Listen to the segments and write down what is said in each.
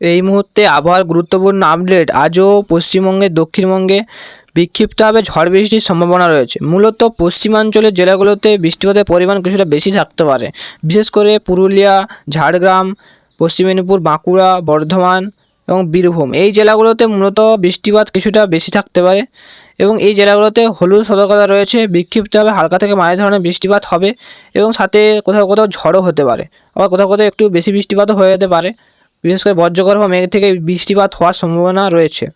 এই মুহূর্তে আবহাওয়ার গুরুত্বপূর্ণ আপডেট আজও পশ্চিমবঙ্গে, দক্ষিণবঙ্গে বিক্ষিপ্তভাবে ঝড় বৃষ্টির সম্ভাবনা রয়েছে। মূলত পশ্চিমাঞ্চলের জেলাগুলোতে বৃষ্টিপাতের পরিমাণ কিছুটা বেশি থাকতে পারে। বিশেষ করে পুরুলিয়া, ঝাড়গ্রাম, পশ্চিম মেদিনীপুর, বাঁকুড়া, বর্ধমান এবং বীরভূম। এই জেলাগুলোতে মূলত বৃষ্টিপাত কিছুটা বেশি থাকতে পারে এবং এই জেলাগুলোতে হলুদ সতর্কতা রয়েছে। বিক্ষিপ্তভাবে হালকা থেকে মাঝারি ধরনের বৃষ্টিপাত হবে এবং সাথে কোথাও কোথাও ঝড়ও হতে পারে। আবার কোথাও কোথাও একটু বেশি বৃষ্টিপাতও হয়ে যেতে পারে। বিশেষ করে বজ্রগর্ভ মেঘ থেকে বৃষ্টিপাত হওয়ার সম্ভাবনা রয়েছে।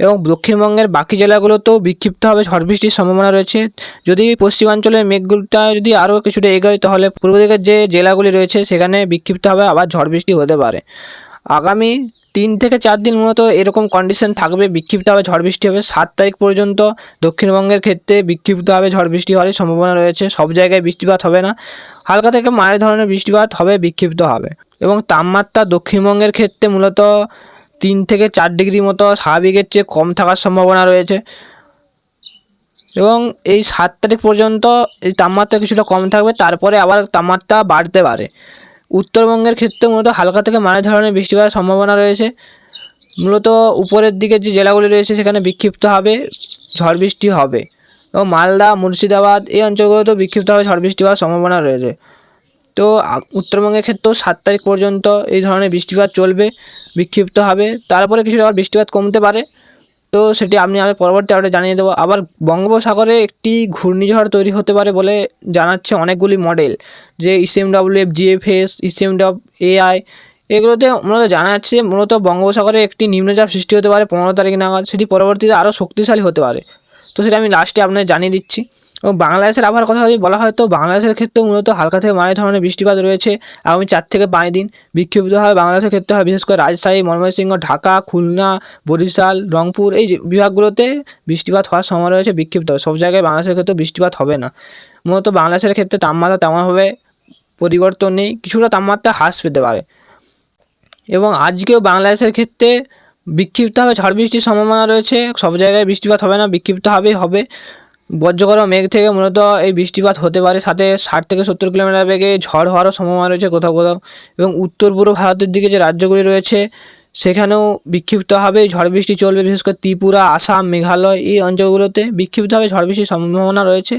এবং দক্ষিণবঙ্গের বাকি জেলাগুলোতেও বিক্ষিপ্তভাবে ঝড় বৃষ্টির সম্ভাবনা রয়েছে। যদি পশ্চিমাঞ্চলের মেঘগুলোটা যদি আরও কিছুটা এগোয়, তাহলে পূর্ব দিকের যে জেলাগুলি রয়েছে, সেখানে বিক্ষিপ্তভাবে আবার ঝড় বৃষ্টি হতে পারে। আগামী তিন থেকে চার দিন মূলত এরকম কন্ডিশন থাকবে, বিক্ষিপ্তভাবে ঝড় বৃষ্টি হবে। সাত তারিখ পর্যন্ত দক্ষিণবঙ্গের ক্ষেত্রে বিক্ষিপ্তভাবে ঝড় বৃষ্টি হওয়ার সম্ভাবনা রয়েছে। সব জায়গায় বৃষ্টিপাত হবে না। হালকা থেকে মায়ের ধরনের বৃষ্টিপাত হবে বিক্ষিপ্ত হবে এবং তাপমাত্রা দক্ষিণবঙ্গের ক্ষেত্রে মূলত তিন থেকে চার ডিগ্রি মতো স্বাভাবিকের চেয়ে কম থাকার সম্ভাবনা রয়েছে। এবং এই সাত তারিখ পর্যন্ত এই তাপমাত্রা কিছুটা কম থাকবে, তারপরে আবার তাপমাত্রা বাড়তে পারে। উত্তরবঙ্গের ক্ষেত্রে মূলত হালকা থেকে মাঝারি ধরনের বৃষ্টিপাতের সম্ভাবনা রয়েছে। মূলত উপরের দিকে যে জেলাগুলি রয়েছে সেখানে বিক্ষিপ্ত হবে ঝড় বৃষ্টি হবে। এবং মালদা, মুর্শিদাবাদ এই অঞ্চলগুলোতেও বিক্ষিপ্তভাবে ঝড় বৃষ্টি হওয়ার সম্ভাবনা রয়েছে। তো উত্তরবঙ্গের ক্ষেত্রেও সাত তারিখ পর্যন্ত এই ধরনের বৃষ্টিপাত চলবে, বিক্ষিপ্ত হবে। তারপরে কিছুটা আবার বৃষ্টিপাত কমতে পারে। তো, সেটি আপনি আমি পরবর্তী আপডেট জানিয়ে দেবো। আবার বঙ্গোপসাগরে একটি ঘূর্ণিঝড় তৈরি হতে পারে বলে জানাচ্ছে অনেকগুলি মডেল, যে ECM W F GFS ECM ডাব এআই এগুলোতে মূলত জানা যাচ্ছে মূলত বঙ্গোপসাগরে একটি নিম্নচাপ সৃষ্টি হতে পারে পনেরো তারিখ নাগাদ। সেটি পরবর্তীতে আরও শক্তিশালী হতে পারে। তো, সেটা আমি লাস্টে আপনাদের জানিয়ে দিচ্ছি। এবং বাংলাদেশের আবহাওয়ার কথা যদি বলা হয় তো বাংলাদেশের ক্ষেত্রেও মূলত হালকা থেকে মাঝারি ধরনের বৃষ্টিপাত রয়েছে। আগামী চার থেকে পাঁচ দিন বিক্ষিপ্তভাবে বাংলাদেশের ক্ষেত্রে হয়। বিশেষ করে রাজশাহী, ময়মনসিংহ, ঢাকা, খুলনা, বরিশাল, রংপুর এই বিভাগগুলোতে বৃষ্টিপাত হওয়ার সময় রয়েছে বিক্ষিপ্ত। সব জায়গায় বাংলাদেশের ক্ষেত্রে বৃষ্টিপাত হবে না। মূলত বাংলাদেশের ক্ষেত্রে তাপমাত্রা তেমনভাবে পরিবর্তন নেই, কিছুটা তাপমাত্রা হ্রাস পেতে পারে। এবং আজকেও বাংলাদেশের ক্ষেত্রে বিক্ষিপ্তভাবে ঝড় বৃষ্টির সম্ভাবনা রয়েছে। সব জায়গায় বৃষ্টিপাত হবে না, বিক্ষিপ্তভাবেই হবে। বজ্রগর্ভ মেঘ থেকে মূলত এই বৃষ্টিপাত হতে পারে। সাথে ষাট থেকে সত্তর কিলোমিটার বেগে ঝড় হওয়ারও সম্ভাবনা রয়েছে কোথাও কোথাও এবং উত্তর পূর্ব ভারতের দিকে যে রাজ্যগুলি রয়েছে, সেখানেও বিক্ষিপ্তভাবে ঝড় বৃষ্টি চলবে, বিশেষ করে ত্রিপুরা, আসাম, মেঘালয় এই অঞ্চলগুলোতে বিক্ষিপ্তভাবে ঝড় বৃষ্টির সম্ভাবনা রয়েছে।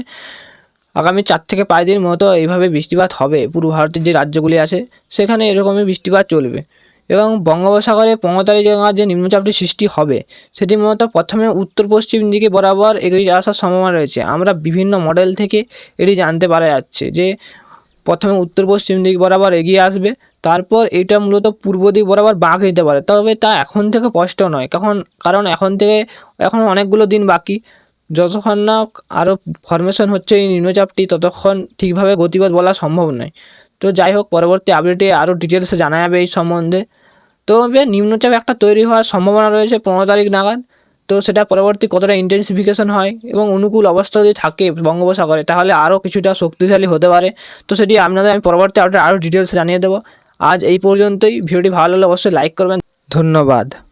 আগামী চার থেকে পাঁচ দিন মতো এইভাবে বৃষ্টিপাত হবে। পূর্ব ভারতের যে রাজ্যগুলি আছে, সেখানে এরকমই বৃষ্টিপাত চলবে। এবং বঙ্গোপসাগরে পনেরো তারিখ যে নিম্নচাপটি সৃষ্টি হবে, সেটি মূলত প্রথমে উত্তর পশ্চিম দিকে বরাবর এগিয়ে আসার সম্ভাবনা রয়েছে। আমরা বিভিন্ন মডেল থেকে এটি জানতে পারা যাচ্ছে যে, প্রথমে উত্তর পশ্চিম দিক বরাবর এগিয়ে আসবে, তারপর এটা মূলত পূর্ব দিক বরাবর বাঁক নিতে পারে। তবে তা এখন থেকে স্পষ্ট নয়, কারণ কারণ এখন থেকে, এখন অনেকগুলো দিন বাকি। যতক্ষণ না আরও ফরমেশন হচ্ছে এই নিম্নচাপটি, ততক্ষণ ঠিকভাবে গতিপথ বলা সম্ভব নয়। তো যাই হোক, পরবর্তী আপডেটে আরও ডিটেলসে জানা যাবে এই সম্বন্ধে। তবে নিম্নচাপ একটা তৈরি হওয়ার সম্ভাবনা রয়েছে পনেরো তারিখ নাগাদ। তো সেটা পরবর্তী কতটা ইন্টেন্সিফিকেশন হয় এবং অনুকূল অবস্থা যদি থাকে বঙ্গোপসাগরে, তাহলে আরও কিছুটা শক্তিশালী হতে পারে। তো সেটি আপনাদের আমি পরবর্তী আরও ডিটেলস জানিয়ে দেবো। আজ এই পর্যন্তই। ভিডিওটি ভালো লাগলে অবশ্যই লাইক করবেন। ধন্যবাদ।